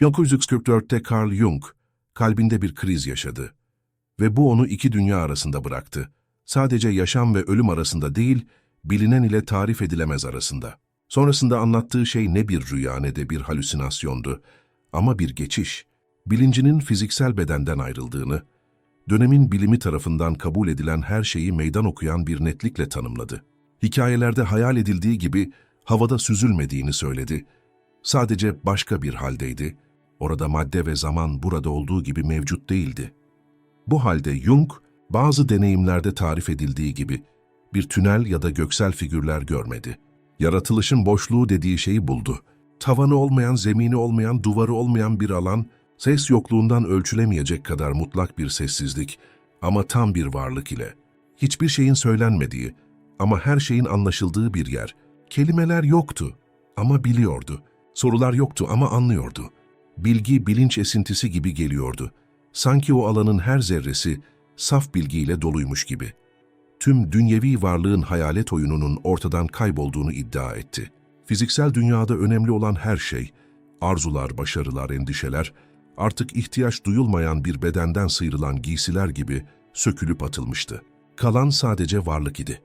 1944'te Carl Jung kalbinde bir kriz yaşadı ve bu onu iki dünya arasında bıraktı. Sadece yaşam ve ölüm arasında değil, bilinen ile tarif edilemez arasında. Sonrasında anlattığı şey ne bir rüya ne de bir halüsinasyondu ama bir geçiş. Bilincinin fiziksel bedenden ayrıldığını, dönemin bilimi tarafından kabul edilen her şeyi meydan okuyan bir netlikle tanımladı. Hikayelerde hayal edildiği gibi havada süzülmediğini söyledi. Sadece başka bir haldeydi. Orada madde ve zaman burada olduğu gibi mevcut değildi. Bu halde Jung, bazı deneyimlerde tarif edildiği gibi bir tünel ya da göksel figürler görmedi. Yaratılışın boşluğu dediği şeyi buldu. Tavanı olmayan, zemini olmayan, duvarı olmayan bir alan, ses yokluğundan ölçülemeyecek kadar mutlak bir sessizlik ama tam bir varlık ile. Hiçbir şeyin söylenmediği ama her şeyin anlaşıldığı bir yer. Kelimeler yoktu ama biliyordu. Sorular yoktu ama anlıyordu. Bilgi bilinç esintisi gibi geliyordu. Sanki o alanın her zerresi saf bilgiyle doluymuş gibi. Tüm dünyevi varlığın hayalet oyununun ortadan kaybolduğunu iddia etti. Fiziksel dünyada önemli olan her şey, arzular, başarılar, endişeler, artık ihtiyaç duyulmayan bir bedenden sıyrılan giysiler gibi sökülüp atılmıştı. Kalan sadece varlık idi.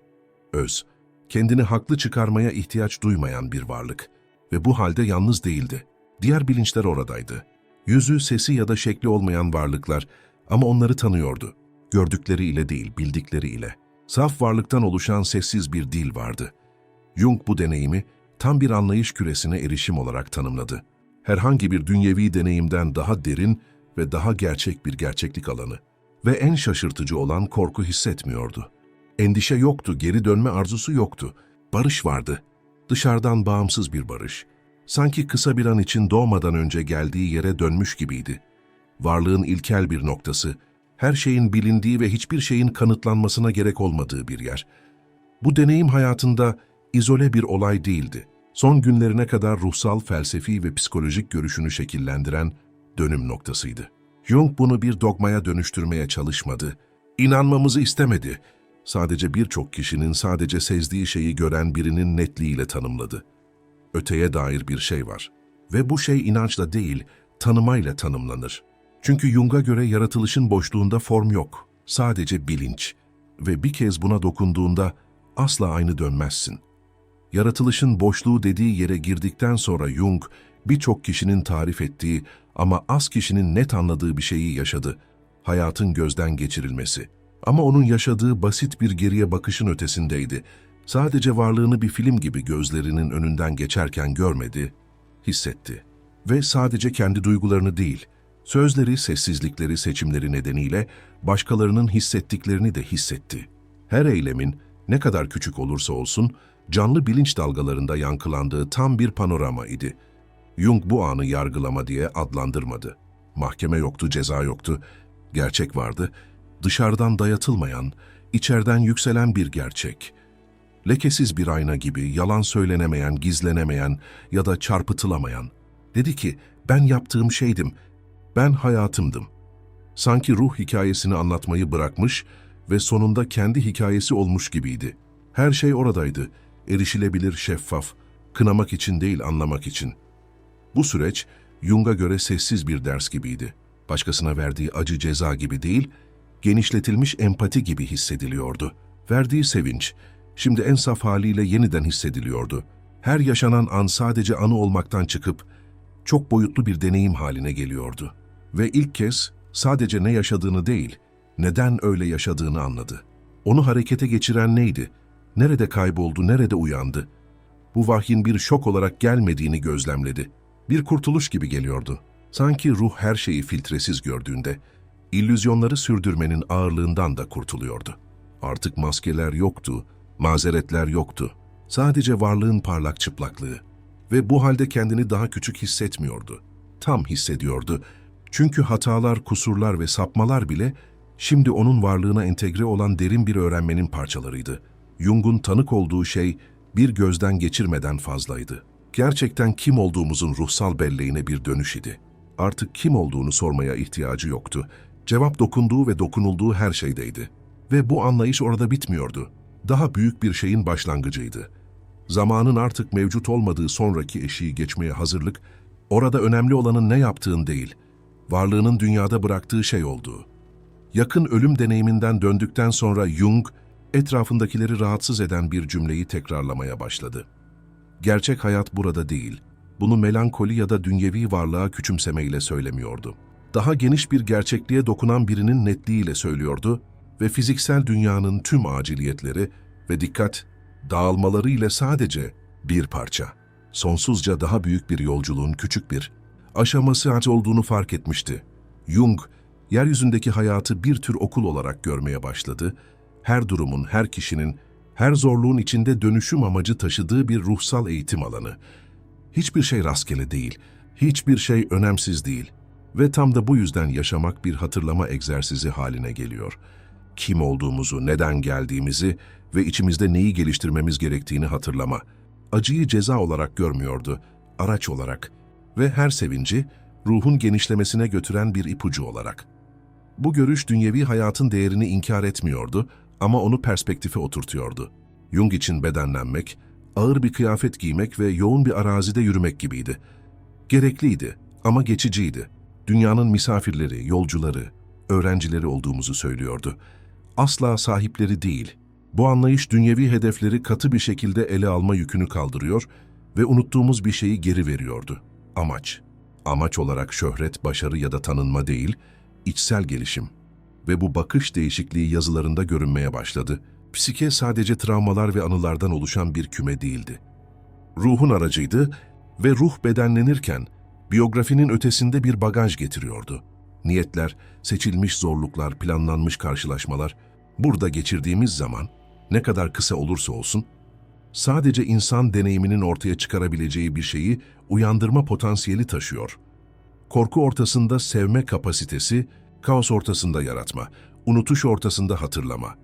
Öz, kendini haklı çıkarmaya ihtiyaç duymayan bir varlık ve bu halde yalnız değildi. Diğer bilinçler oradaydı. Yüzü, sesi ya da şekli olmayan varlıklar ama onları tanıyordu. Gördükleri ile değil, bildikleri ile. Saf varlıktan oluşan sessiz bir dil vardı. Jung bu deneyimi tam bir anlayış küresine erişim olarak tanımladı. Herhangi bir dünyevi deneyimden daha derin ve daha gerçek bir gerçeklik alanı. Ve en şaşırtıcı olan korku hissetmiyordu. Endişe yoktu, geri dönme arzusu yoktu. Barış vardı. Dışarıdan bağımsız bir barış. Sanki kısa bir an için doğmadan önce geldiği yere dönmüş gibiydi. Varlığın ilkel bir noktası, her şeyin bilindiği ve hiçbir şeyin kanıtlanmasına gerek olmadığı bir yer. Bu deneyim hayatında izole bir olay değildi. Son günlerine kadar ruhsal, felsefi ve psikolojik görüşünü şekillendiren dönüm noktasıydı. Jung bunu bir dogmaya dönüştürmeye çalışmadı. İnanmamızı istemedi. Sadece birçok kişinin sadece sezdiği şeyi gören birinin netliğiyle tanımladı. Öteye dair bir şey var. Ve bu şey inançla değil, tanımayla tanımlanır. Çünkü Jung'a göre yaratılışın boşluğunda form yok, sadece bilinç. Ve bir kez buna dokunduğunda asla aynı dönmezsin. Yaratılışın boşluğu dediği yere girdikten sonra Jung, birçok kişinin tarif ettiği ama az kişinin net anladığı bir şeyi yaşadı. Hayatın gözden geçirilmesi. Ama onun yaşadığı basit bir geriye bakışın ötesindeydi. Sadece varlığını bir film gibi gözlerinin önünden geçerken görmedi, hissetti. Ve sadece kendi duygularını değil, sözleri, sessizlikleri, seçimleri nedeniyle başkalarının hissettiklerini de hissetti. Her eylemin, ne kadar küçük olursa olsun, canlı bilinç dalgalarında yankılandığı tam bir panorama idi. Jung bu anı yargılama diye adlandırmadı. Mahkeme yoktu, ceza yoktu, gerçek vardı, dışarıdan dayatılmayan, içeriden yükselen bir gerçek. Lekesiz bir ayna gibi yalan söylenemeyen, gizlenemeyen ya da çarpıtılamayan. Dedi ki, ben yaptığım şeydim, ben hayatımdım. Sanki ruh hikayesini anlatmayı bırakmış ve sonunda kendi hikayesi olmuş gibiydi. Her şey oradaydı, erişilebilir, şeffaf, kınamak için değil anlamak için. Bu süreç, Jung'a göre sessiz bir ders gibiydi. Başkasına verdiği acı ceza gibi değil, genişletilmiş empati gibi hissediliyordu. Verdiği sevinç, şimdi en saf haliyle yeniden hissediliyordu. Her yaşanan an sadece anı olmaktan çıkıp, çok boyutlu bir deneyim haline geliyordu. Ve ilk kez sadece ne yaşadığını değil, neden öyle yaşadığını anladı. Onu harekete geçiren neydi? Nerede kayboldu, nerede uyandı? Bu vahyin bir şok olarak gelmediğini gözlemledi. Bir kurtuluş gibi geliyordu. Sanki ruh her şeyi filtresiz gördüğünde, illüzyonları sürdürmenin ağırlığından da kurtuluyordu. Artık maskeler yoktu, mazeretler yoktu. Sadece varlığın parlak çıplaklığı. Ve bu halde kendini daha küçük hissetmiyordu. Tam hissediyordu. Çünkü hatalar, kusurlar ve sapmalar bile şimdi onun varlığına entegre olan derin bir öğrenmenin parçalarıydı. Jung'un tanık olduğu şey bir gözden geçirmeden fazlaydı. Gerçekten kim olduğumuzun ruhsal belleğine bir dönüş idi. Artık kim olduğunu sormaya ihtiyacı yoktu. Cevap dokunduğu ve dokunulduğu her şeydeydi. Ve bu anlayış orada bitmiyordu. Daha büyük bir şeyin başlangıcıydı. Zamanın artık mevcut olmadığı sonraki eşiği geçmeye hazırlık, Orada önemli olanın ne yaptığın değil, varlığının dünyada bıraktığı şey olduğu. Yakın ölüm deneyiminden döndükten sonra Jung, etrafındakileri rahatsız eden bir cümleyi tekrarlamaya başladı. Gerçek hayat burada değil. Bunu melankoli ya da dünyevi varlığa küçümsemeyle söylemiyordu. Daha geniş bir gerçekliğe dokunan birinin netliğiyle söylüyordu ve fiziksel dünyanın tüm aciliyetleri ve dikkat dağılmaları ile sadece bir parça, sonsuzca daha büyük bir yolculuğun küçük bir aşaması olduğunu fark etmişti. Jung, yeryüzündeki hayatı bir tür okul olarak görmeye başladı. Her durumun, her kişinin, her zorluğun içinde dönüşüm amacı taşıdığı bir ruhsal eğitim alanı. Hiçbir şey rastgele değil, hiçbir şey önemsiz değil. Ve tam da bu yüzden yaşamak bir hatırlama egzersizi haline geliyor. Kim olduğumuzu, neden geldiğimizi ve içimizde neyi geliştirmemiz gerektiğini hatırlama. Acıyı ceza olarak görmüyordu, araç olarak ve her sevinci ruhun genişlemesine götüren bir ipucu olarak. Bu görüş dünyevi hayatın değerini inkar etmiyordu ama onu perspektife oturtuyordu. Jung için bedenlenmek, ağır bir kıyafet giymek ve yoğun bir arazide yürümek gibiydi. Gerekliydi ama geçiciydi. Dünyanın misafirleri, yolcuları, öğrencileri olduğumuzu söylüyordu. Asla sahipleri değil. Bu anlayış dünyevi hedefleri katı bir şekilde ele alma yükünü kaldırıyor ve unuttuğumuz bir şeyi geri veriyordu. Amaç. Amaç olarak şöhret, başarı ya da tanınma değil, içsel gelişim. Ve bu bakış değişikliği yazılarında görünmeye başladı. Psike sadece travmalar ve anılardan oluşan bir küme değildi. Ruhun aracıydı ve ruh bedenlenirken biyografinin ötesinde bir bagaj getiriyordu. Niyetler, seçilmiş zorluklar, planlanmış karşılaşmalar. Burada geçirdiğimiz zaman, ne kadar kısa olursa olsun, sadece insan deneyiminin ortaya çıkarabileceği bir şeyi uyandırma potansiyeli taşıyor. Korku ortasında sevme kapasitesi, kaos ortasında yaratma, unutuş ortasında hatırlama.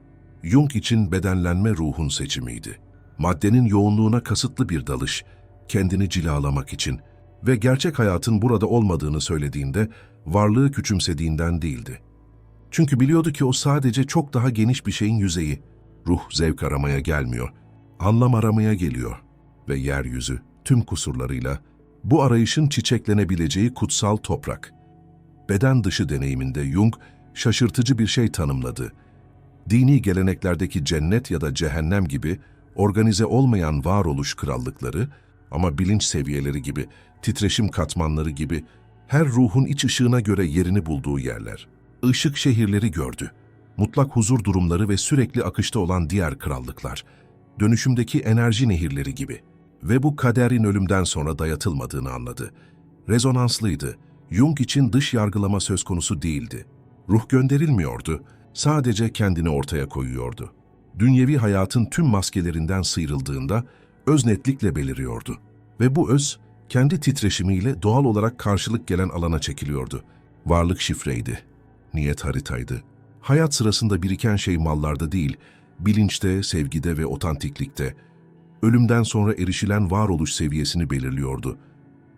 Jung için bedenlenme ruhun seçimiydi. Maddenin yoğunluğuna kasıtlı bir dalış, kendini cilalamak için ve gerçek hayatın burada olmadığını söylediğinde varlığı küçümsediğinden değildi. Çünkü biliyordu ki o sadece çok daha geniş bir şeyin yüzeyi. Ruh zevk aramaya gelmiyor, anlam aramaya geliyor ve yeryüzü tüm kusurlarıyla bu arayışın çiçeklenebileceği kutsal toprak. Beden dışı deneyiminde Jung şaşırtıcı bir şey tanımladı. Dini geleneklerdeki cennet ya da cehennem gibi organize olmayan varoluş krallıkları ama bilinç seviyeleri gibi, titreşim katmanları gibi her ruhun iç ışığına göre yerini bulduğu yerler. Işık şehirleri gördü. Mutlak huzur durumları ve sürekli akışta olan diğer krallıklar. Dönüşümdeki enerji nehirleri gibi. Ve bu kaderin ölümden sonra dayatılmadığını anladı. Rezonanslıydı. Jung için dış yargılama söz konusu değildi. Ruh gönderilmiyordu, sadece kendini ortaya koyuyordu. Dünyevi hayatın tüm maskelerinden sıyrıldığında öz netlikle beliriyordu. Ve bu öz, kendi titreşimiyle doğal olarak karşılık gelen alana çekiliyordu. Varlık şifreydi, niyet haritaydı. Hayat sırasında biriken şey mallarda değil, bilinçte, sevgide ve otantiklikte. Ölümden sonra erişilen varoluş seviyesini belirliyordu.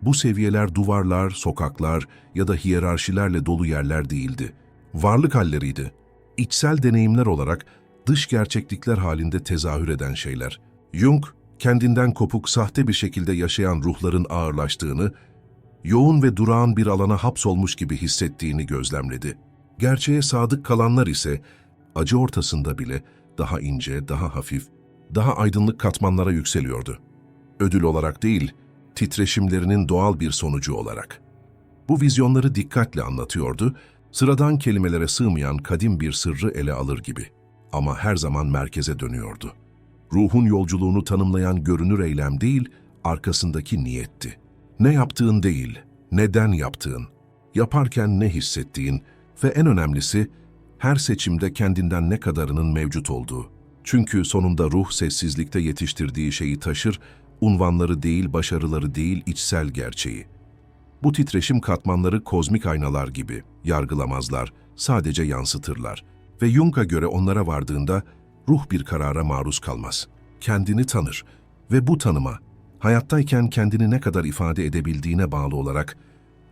Bu seviyeler duvarlar, sokaklar ya da hiyerarşilerle dolu yerler değildi. Varlık halleriydi. İçsel deneyimler olarak dış gerçeklikler halinde tezahür eden şeyler. Jung, kendinden kopuk, sahte bir şekilde yaşayan ruhların ağırlaştığını, yoğun ve durağan bir alana hapsolmuş gibi hissettiğini gözlemledi. Gerçeğe sadık kalanlar ise acı ortasında bile daha ince, daha hafif, daha aydınlık katmanlara yükseliyordu. Ödül olarak değil, titreşimlerinin doğal bir sonucu olarak. Bu vizyonları dikkatle anlatıyordu, sıradan kelimelere sığmayan kadim bir sırrı ele alır gibi. Ama her zaman merkeze dönüyordu. Ruhun yolculuğunu tanımlayan görünür eylem değil, arkasındaki niyetti. Ne yaptığın değil, neden yaptığın, yaparken ne hissettiğin ve en önemlisi, her seçimde kendinden ne kadarının mevcut olduğu. Çünkü sonunda ruh sessizlikte yetiştirdiği şeyi taşır, unvanları değil, başarıları değil, içsel gerçeği. Bu titreşim katmanları kozmik aynalar gibi, yargılamazlar, sadece yansıtırlar. Ve Jung'a göre onlara vardığında ruh bir karara maruz kalmaz. Kendini tanır ve bu tanıma, hayattayken kendini ne kadar ifade edebildiğine bağlı olarak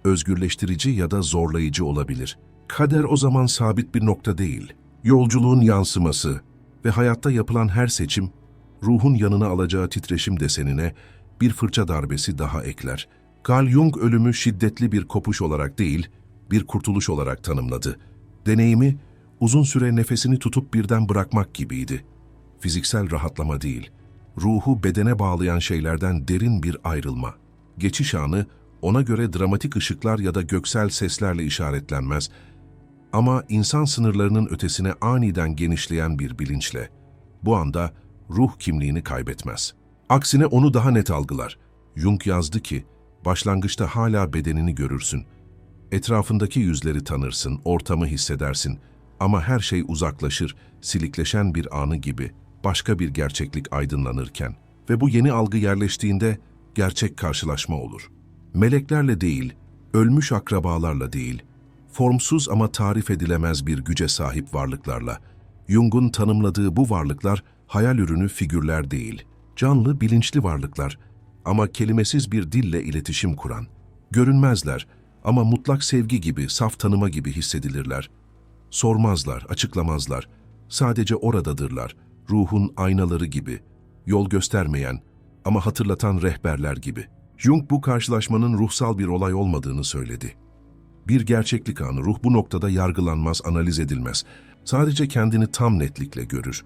özgürleştirici ya da zorlayıcı olabilir. Kader o zaman sabit bir nokta değil. Yolculuğun yansıması ve hayatta yapılan her seçim, ruhun yanına alacağı titreşim desenine bir fırça darbesi daha ekler. Carl Jung ölümü şiddetli bir kopuş olarak değil, bir kurtuluş olarak tanımladı. Deneyimi, uzun süre nefesini tutup birden bırakmak gibiydi. Fiziksel rahatlama değil, ruhu bedene bağlayan şeylerden derin bir ayrılma. Geçiş anı, ona göre dramatik ışıklar ya da göksel seslerle işaretlenmez, ama insan sınırlarının ötesine aniden genişleyen bir bilinçle. Bu anda ruh kimliğini kaybetmez. Aksine onu daha net algılar. Jung yazdı ki, başlangıçta hala bedenini görürsün. Etrafındaki yüzleri tanırsın, ortamı hissedersin. Ama her şey uzaklaşır, silikleşen bir anı gibi, başka bir gerçeklik aydınlanırken. Ve bu yeni algı yerleştiğinde gerçek karşılaşma olur. Meleklerle değil, ölmüş akrabalarla değil, formsuz ama tarif edilemez bir güce sahip varlıklarla. Jung'un tanımladığı bu varlıklar hayal ürünü figürler değil, canlı, bilinçli varlıklar ama kelimesiz bir dille iletişim kuran. Görünmezler ama mutlak sevgi gibi, saf tanıma gibi hissedilirler. Sormazlar, açıklamazlar. Sadece oradadırlar. Ruhun aynaları gibi. Yol göstermeyen ama hatırlatan rehberler gibi. Jung bu karşılaşmanın ruhsal bir olay olmadığını söyledi. Bir gerçeklik anı ruh bu noktada yargılanmaz, analiz edilmez. Sadece kendini tam netlikle görür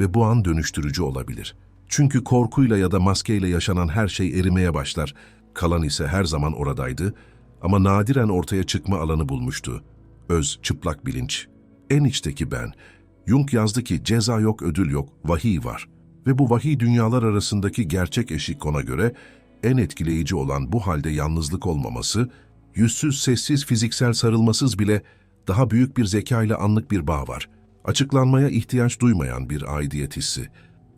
ve bu an dönüştürücü olabilir. Çünkü korkuyla ya da maskeyle yaşanan her şey erimeye başlar. Kalan ise her zaman oradaydı ama nadiren ortaya çıkma alanı bulmuştu. Öz, çıplak bilinç. En içteki ben. Jung yazdı ki ceza yok, ödül yok, vahiy var. Ve bu vahiy dünyalar arasındaki gerçek eşik ona göre en etkileyici olan bu halde yalnızlık olmaması, yüzsüz, sessiz, fiziksel sarılmasız bile daha büyük bir zeka ile anlık bir bağ var. Açıklanmaya ihtiyaç duymayan bir aidiyet hissi.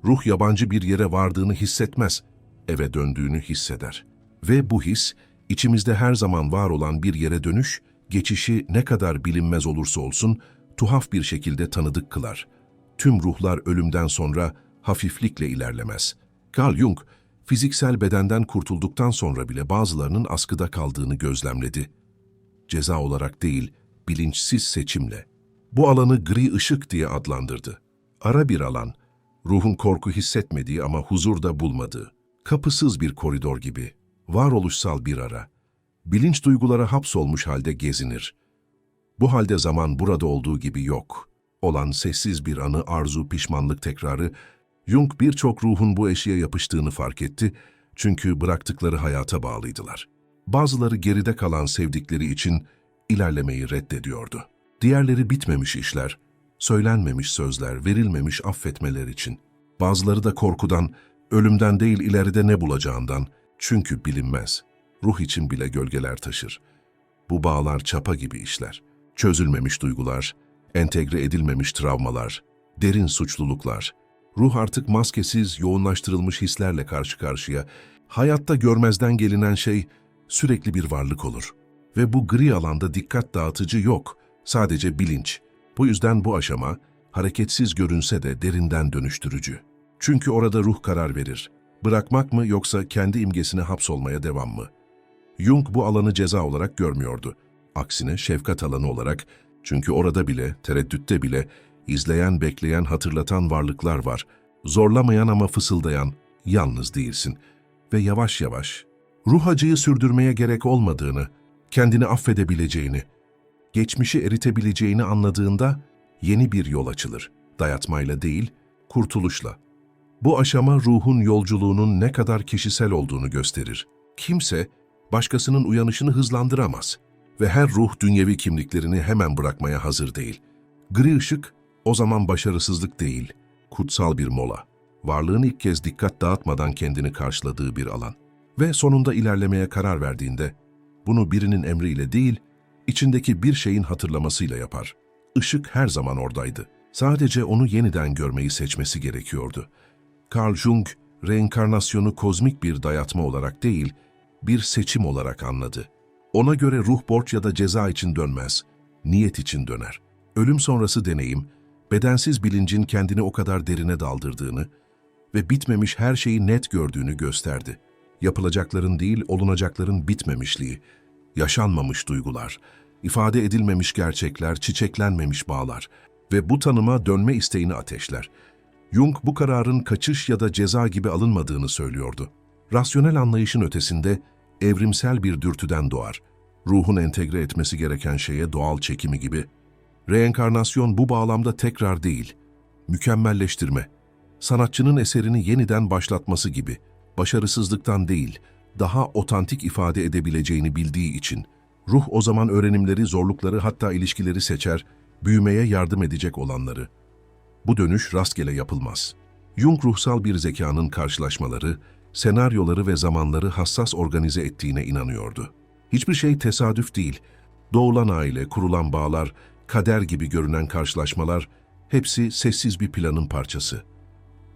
Ruh yabancı bir yere vardığını hissetmez, eve döndüğünü hisseder. Ve bu his, içimizde her zaman var olan bir yere dönüş, geçişi ne kadar bilinmez olursa olsun, tuhaf bir şekilde tanıdık kılar. Tüm ruhlar ölümden sonra hafiflikle ilerlemez. Carl Jung, fiziksel bedenden kurtulduktan sonra bile bazılarının askıda kaldığını gözlemledi. Ceza olarak değil, bilinçsiz seçimle. Bu alanı gri ışık diye adlandırdı. Ara bir alan, ruhun korku hissetmediği ama huzur da bulmadığı. Kapısız bir koridor gibi, varoluşsal bir ara. Bilinç duygulara hapsolmuş halde gezinir. Bu halde zaman burada olduğu gibi yok. Olan sessiz bir anı, arzu, pişmanlık tekrarı, Jung birçok ruhun bu eşiğe yapıştığını fark etti çünkü bıraktıkları hayata bağlıydılar. Bazıları geride kalan sevdikleri için ilerlemeyi reddediyordu. Diğerleri bitmemiş işler, söylenmemiş sözler, verilmemiş affetmeler için. Bazıları da korkudan, ölümden değil ileride ne bulacağından, çünkü bilinmez. Ruh için bile gölgeler taşır. Bu bağlar çapa gibi işler. Çözülmemiş duygular, entegre edilmemiş travmalar, derin suçluluklar. Ruh artık maskesiz, yoğunlaştırılmış hislerle karşı karşıya. Hayatta görmezden gelinen şey sürekli bir varlık olur. Ve bu gri alanda dikkat dağıtıcı yok, sadece bilinç. Bu yüzden bu aşama, hareketsiz görünse de derinden dönüştürücü. Çünkü orada ruh karar verir. Bırakmak mı yoksa kendi imgesine hapsolmaya devam mı? Jung bu alanı ceza olarak görmüyordu. Aksine şefkat alanı olarak, çünkü orada bile, tereddütte bile, izleyen, bekleyen, hatırlatan varlıklar var. Zorlamayan ama fısıldayan, yalnız değilsin. Ve yavaş yavaş, ruh acıyı sürdürmeye gerek olmadığını, kendini affedebileceğini, geçmişi eritebileceğini anladığında yeni bir yol açılır. Dayatmayla değil, kurtuluşla. Bu aşama ruhun yolculuğunun ne kadar kişisel olduğunu gösterir. Kimse başkasının uyanışını hızlandıramaz ve her ruh dünyevi kimliklerini hemen bırakmaya hazır değil. Gri ışık o zaman başarısızlık değil, kutsal bir mola. Varlığın ilk kez dikkat dağıtmadan kendini karşıladığı bir alan. Ve sonunda ilerlemeye karar verdiğinde, bunu birinin emriyle değil, içindeki bir şeyin hatırlamasıyla yapar. Işık her zaman oradaydı. Sadece onu yeniden görmeyi seçmesi gerekiyordu. Carl Jung, reenkarnasyonu kozmik bir dayatma olarak değil, bir seçim olarak anladı. Ona göre ruh borç ya da ceza için dönmez, niyet için döner. Ölüm sonrası deneyim, bedensiz bilincin kendini o kadar derine daldırdığını ve bitmemiş her şeyi net gördüğünü gösterdi. Yapılacakların değil, olunacakların bitmemişliği, yaşanmamış duygular, ifade edilmemiş gerçekler, çiçeklenmemiş bağlar ve bu tanıma dönme isteğini ateşler. Jung bu kararın kaçış ya da ceza gibi alınmadığını söylüyordu. Rasyonel anlayışın ötesinde evrimsel bir dürtüden doğar. Ruhun entegre etmesi gereken şeye doğal çekimi gibi. Reenkarnasyon bu bağlamda tekrar değil, mükemmelleştirme. Sanatçının eserini yeniden başlatması gibi, başarısızlıktan değil, daha otantik ifade edebileceğini bildiği için, ruh o zaman öğrenimleri, zorlukları hatta ilişkileri seçer, büyümeye yardım edecek olanları. Bu dönüş rastgele yapılmaz. Jung ruhsal bir zekanın karşılaşmaları, senaryoları ve zamanları hassas organize ettiğine inanıyordu. Hiçbir şey tesadüf değil. Doğulan aile, kurulan bağlar, kader gibi görünen karşılaşmalar hepsi sessiz bir planın parçası.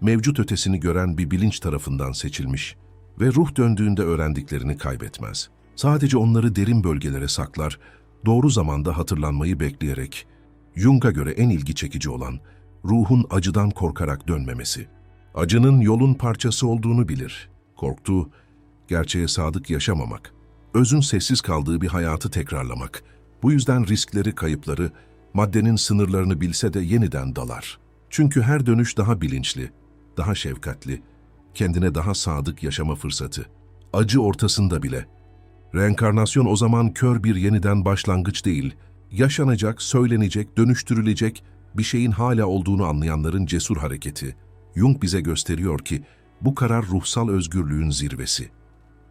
Mevcut ötesini gören bir bilinç tarafından seçilmiş ve ruh döndüğünde öğrendiklerini kaybetmez. Sadece onları derin bölgelere saklar, doğru zamanda hatırlanmayı bekleyerek. Jung'a göre en ilgi çekici olan ruhun acıdan korkarak dönmemesi. Acının yolun parçası olduğunu bilir. Korktuğu, gerçeğe sadık yaşamamak. Özün sessiz kaldığı bir hayatı tekrarlamak. Bu yüzden riskleri, kayıpları, maddenin sınırlarını bilse de yeniden dalar. Çünkü her dönüş daha bilinçli, daha şefkatli, kendine daha sadık yaşama fırsatı. Acı ortasında bile. Reenkarnasyon o zaman kör bir yeniden başlangıç değil, yaşanacak, söylenecek, dönüştürülecek bir şeyin hala olduğunu anlayanların cesur hareketi. Jung bize gösteriyor ki bu karar ruhsal özgürlüğün zirvesi.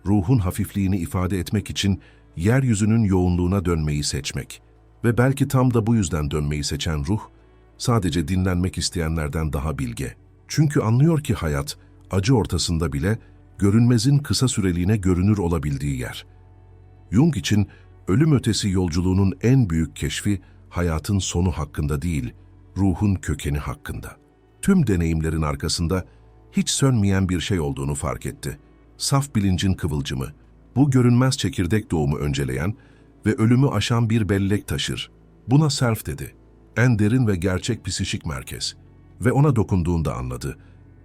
Ruhun hafifliğini ifade etmek için yeryüzünün yoğunluğuna dönmeyi seçmek ve belki tam da bu yüzden dönmeyi seçen ruh, sadece dinlenmek isteyenlerden daha bilge. Çünkü anlıyor ki hayat, acı ortasında bile görünmezin kısa süreliğine görünür olabildiği yer. Jung için ölüm ötesi yolculuğunun en büyük keşfi hayatın sonu hakkında değil, ruhun kökeni hakkında. Tüm deneyimlerin arkasında hiç sönmeyen bir şey olduğunu fark etti. Saf bilincin kıvılcımı, bu görünmez çekirdek doğumu önceleyen ve ölümü aşan bir bellek taşır. Buna self dedi. En derin ve gerçek psişik merkez. Ve ona dokunduğunda anladı.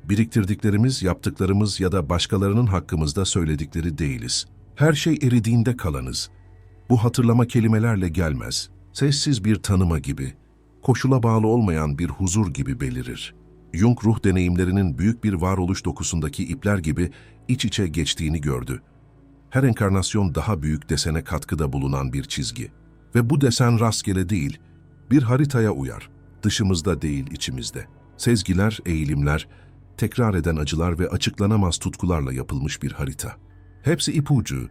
Biriktirdiklerimiz, yaptıklarımız ya da başkalarının hakkımızda söyledikleri değiliz. Her şey eridiğinde kalanız. Bu hatırlama kelimelerle gelmez. Sessiz bir tanıma gibi, koşula bağlı olmayan bir huzur gibi belirir. Jung ruh deneyimlerinin büyük bir varoluş dokusundaki ipler gibi iç içe geçtiğini gördü. Her enkarnasyon daha büyük desene katkıda bulunan bir çizgi. Ve bu desen rastgele değil, bir haritaya uyar. Dışımızda değil içimizde. Sezgiler, eğilimler, tekrar eden acılar ve açıklanamaz tutkularla yapılmış bir harita. Hepsi ipucu,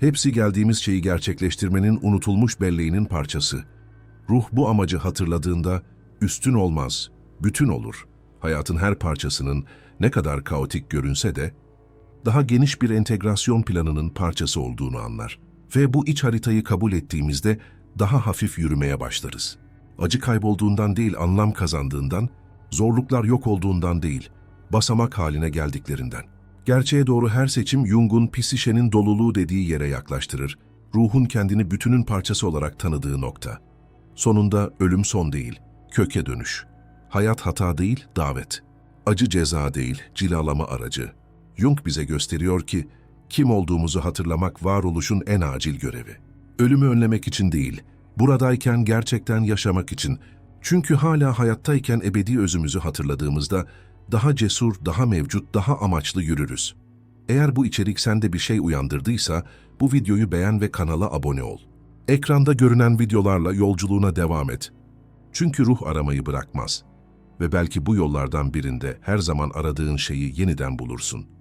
hepsi geldiğimiz şeyi gerçekleştirmenin unutulmuş belleğinin parçası. Ruh bu amacı hatırladığında üstün olmaz, bütün olur. Hayatın her parçasının ne kadar kaotik görünse de daha geniş bir entegrasyon planının parçası olduğunu anlar. Ve bu iç haritayı kabul ettiğimizde daha hafif yürümeye başlarız. Acı kaybolduğundan değil, anlam kazandığından, zorluklar yok olduğundan değil, basamak haline geldiklerinden. Gerçeğe doğru her seçim Jung'un psişenin doluluğu dediği yere yaklaştırır. Ruhun kendini bütünün parçası olarak tanıdığı nokta. Sonunda ölüm son değil, köke dönüş. Hayat hata değil, davet. Acı ceza değil, cilalama aracı. Jung bize gösteriyor ki, kim olduğumuzu hatırlamak varoluşun en acil görevi. Ölümü önlemek için değil, buradayken gerçekten yaşamak için. Çünkü hala hayattayken ebedi özümüzü hatırladığımızda daha cesur, daha mevcut, daha amaçlı yürürüz. Eğer bu içerik sende bir şey uyandırdıysa, bu videoyu beğen ve kanala abone ol. Ekranda görünen videolarla yolculuğuna devam et. Çünkü ruh aramayı bırakmaz. Ve belki bu yollardan birinde her zaman aradığın şeyi yeniden bulursun.